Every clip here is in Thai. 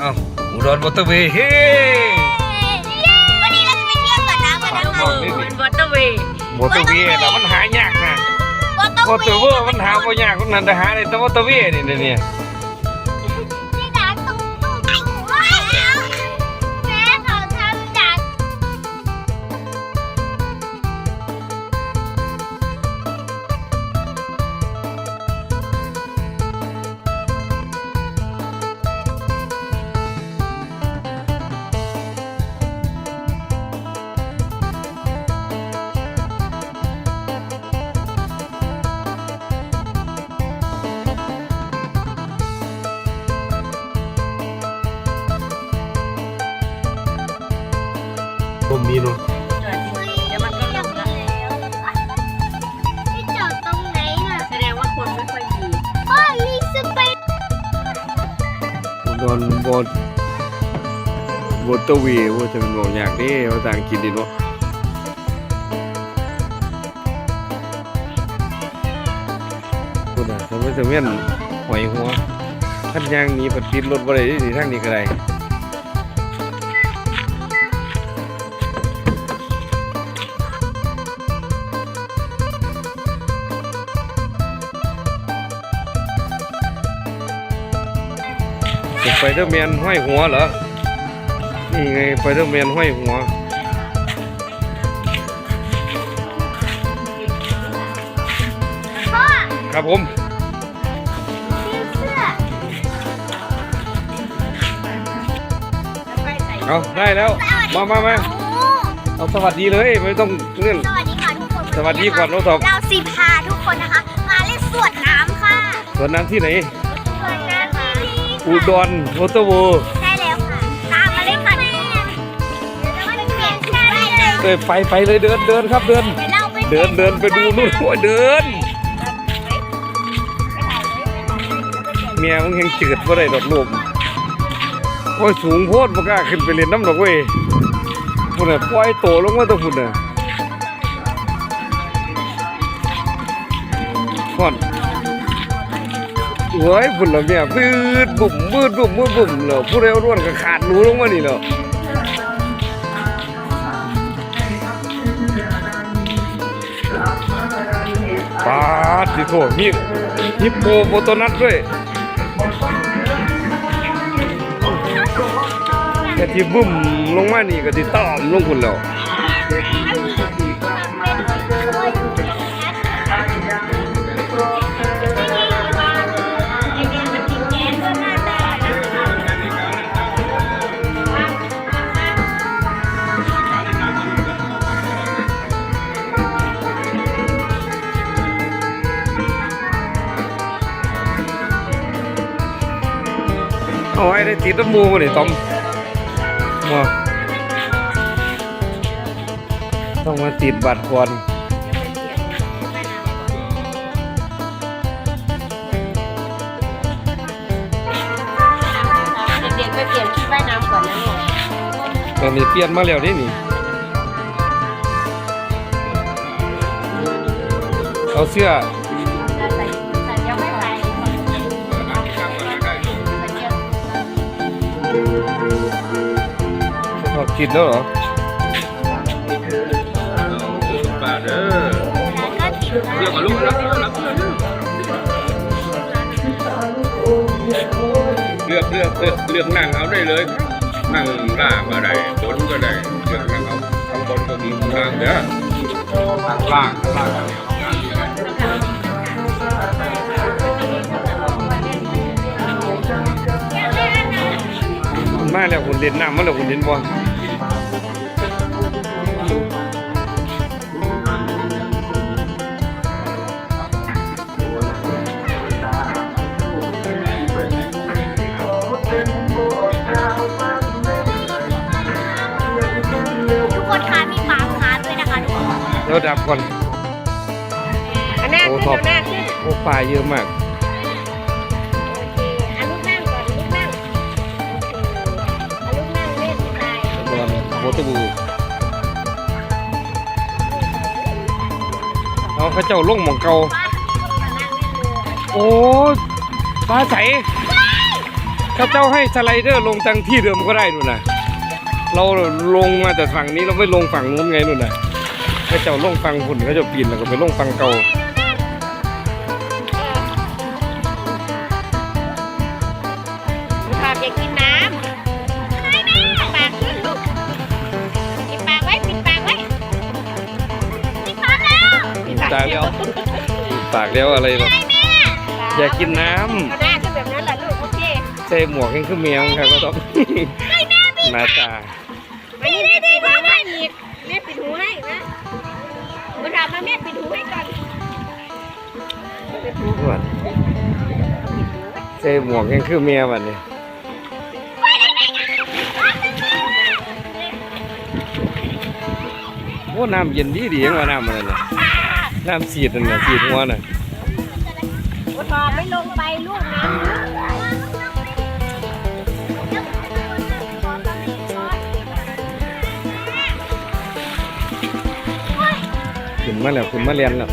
เอ้าอุดรมอเตอร์เวย์เฮ้วันนี้เราจะไปเที่ยวสวนน้ำกันนะครัคะบมันวอเตอร์เวย์มอเตอร์เวย์แต่มันหายากนะวอเตอร์มอเตอร์เวย์มันหาบ่ยากคนนั้นแต่หาได้แต่มอเตอร์เวย์นี่เดี๋ย มมีเนาะเดี๋ยวมันก็ลงแล้วที่จอดตรงไหนน่ะแสดงว่าคนไม่ค่อยมีอ๋อมีสไปอุดรบอมอเตอร์เวย์ว่าจะเป็นบอกยากเด้ภาษาอังกฤษนี่เนาะคุณน่ะทำไมถึงเวียนหอยหัวคันยางหนี้ปัดติดรถบ่ได้เด้สิทางนี้ก็ได้ ไปเดอร์แมนห้อยหัวเหรอ นี่ไงสไปเดอร์แมนห้อยหัว พ่อครับผมมีเสื้อไปใส่เอาได้แล้ว มามามาโอ้เอาสวัสดีเลย ไม่ต้องเงื่อน สวัสดีค่ะทุกคนสวัสดีก่อนน้องสอบ เราสิพาทุกคนนะคะ มาเล่นสวนน้ำค่ะ สวนน้ำที่ไหนสวนน้ำที่นี่ อุดรมอเตอร์เวย์ใช่แล้วค่ะ ตามมาเลยค่ะทุกคนเดี๋ยวเราไปเปลี่ยนแค่ได้เลยเอ้ยไปไปเลยเดินเดินครับเดิน เดี๋ยวเราไปเดินเดินไปดูนู่นโอ้ยเดิน เมียมึงยังจืดว่าได้ดอกลมโอ้ยสูงโพดบ่กล้าขึ้นไปเล่นน้ำดอกเว้ยพุ่นน่ะปล่อยโตลงมาแตัวพุ่นน่ะก่อน โอ้ยพุ่นละเมียบืดบุ่มบืดบุ่มบืดบุ่มแล้วผู้ใดเอาร่วนก็ขาดหนูลงมานี่แล้วปาดสิโถมีฮิปโปโปโตนัสด้วยแต่ที่บึ้มลงมานี่ก็ที่ต่อมลงคุณแล้ว ได้ติดน้ำมูมาดิตอมมาต้องมาติดบัตรก่อนเด็กๆไปเปลี่ยนชุดว่ายน้ำก่อนนะลูกตอนนี้เปลี่ยนมาแล้วนี่นี่ เอาเสื้อ อดจิตแล้วเหรอบาทเด้อแล้วก็ติดเรียกมาลูกรับรับเลือกเลือกเลือกเลือกนั่งเอาได้เลยนั่งล่างก็ได้บนก็ได้เลือกนั่งเอาข้างบนก็มีข้างเด้อข้างล่างข้างล่างมาแล้วคุณเด่นน้ำมาแล้วคุณเด่นบ่ทุก เดี๋ยวดับก่อน อันหน้าขึ้นเอาหน้าขึ้น โอ้ปลาเยอะมาก โอเคอันลูกนั่งก่อนลูกนั่ง โอเคอันลูกนั่งเล่นไปตอนโมตบูเอาเขาเจ้าลงหมองเก่าปลานั่งเล่นเลยโอ้ปลาใสถ้าเจ้าให้สไลเดอร์ลงทางที่เดิมก็ได้นู่นนะเราลงมาแต่ฝั่งนี้เราไม่ลงฝั่งนู้นไงนู่นน่ะ ถ้าเจ้าลงฝั่งหุ่นเขาจะปีนแล้วก็ไปลงฝั่งเก่าลูกทอมอยากกินน้ำปิดปากขึ้นลูกปิดปากไว้ปิดปากไว้พี่พร้อมแล้วปิดตายแล้วปากแล้วอะไรหรออยากกินน้เอาหน้าขึ้นแบบนั้นแหละลูกโอเคำใส่หมวกให้ขึ้นเมียงครับก็ต้องหน้าตาอันนี้แม่ปิดหูให้อีก แม่ปิดหูให้นะมาถามมาแม่ปิดหูให้ก่อนปิดหูอ้วนใส่หมวกให้ขึ้นเมียบัดนี้โอ้น้ำเย็นดีดียังว่าน้ำมันน่ะน้ำสีดนั่นน่ะสีดหัวน่ะลูกทอมไม่ลงไปลูกนะ ขึ้นมาแล้วขึ้นมาเรียนแล้ว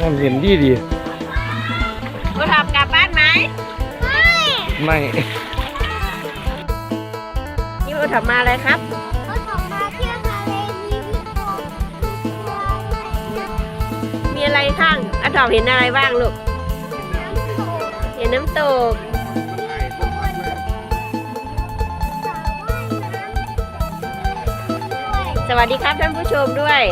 น้ำเย็นดีดีลูกทอมกลับบ้านไหมไม่นี่ลูกทอมมาเลยครับ มีอะไรข้างอะทอมเห็นอะไรบ้างลูก เห็นน้ำตกสว่ายน้ำด้วยสวัสดีครับท่านผู้ชมด้วย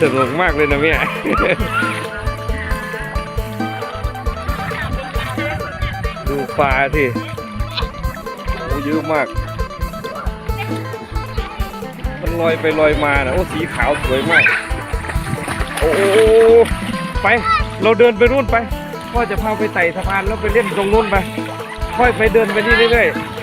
สนุกมากเลยนะเมียดูปลาสิโอ้เยอะมาก ลอยไปลอยมานะโอ้สีขาวสวยมากโอ้โอ้ไป เราเดินไปรุ่นไปพ่อจะพาไปไต่สะพานแล้วไปเล่นตรงนู้นไป ค่อยไปเดินไปนี่เรื่อยๆ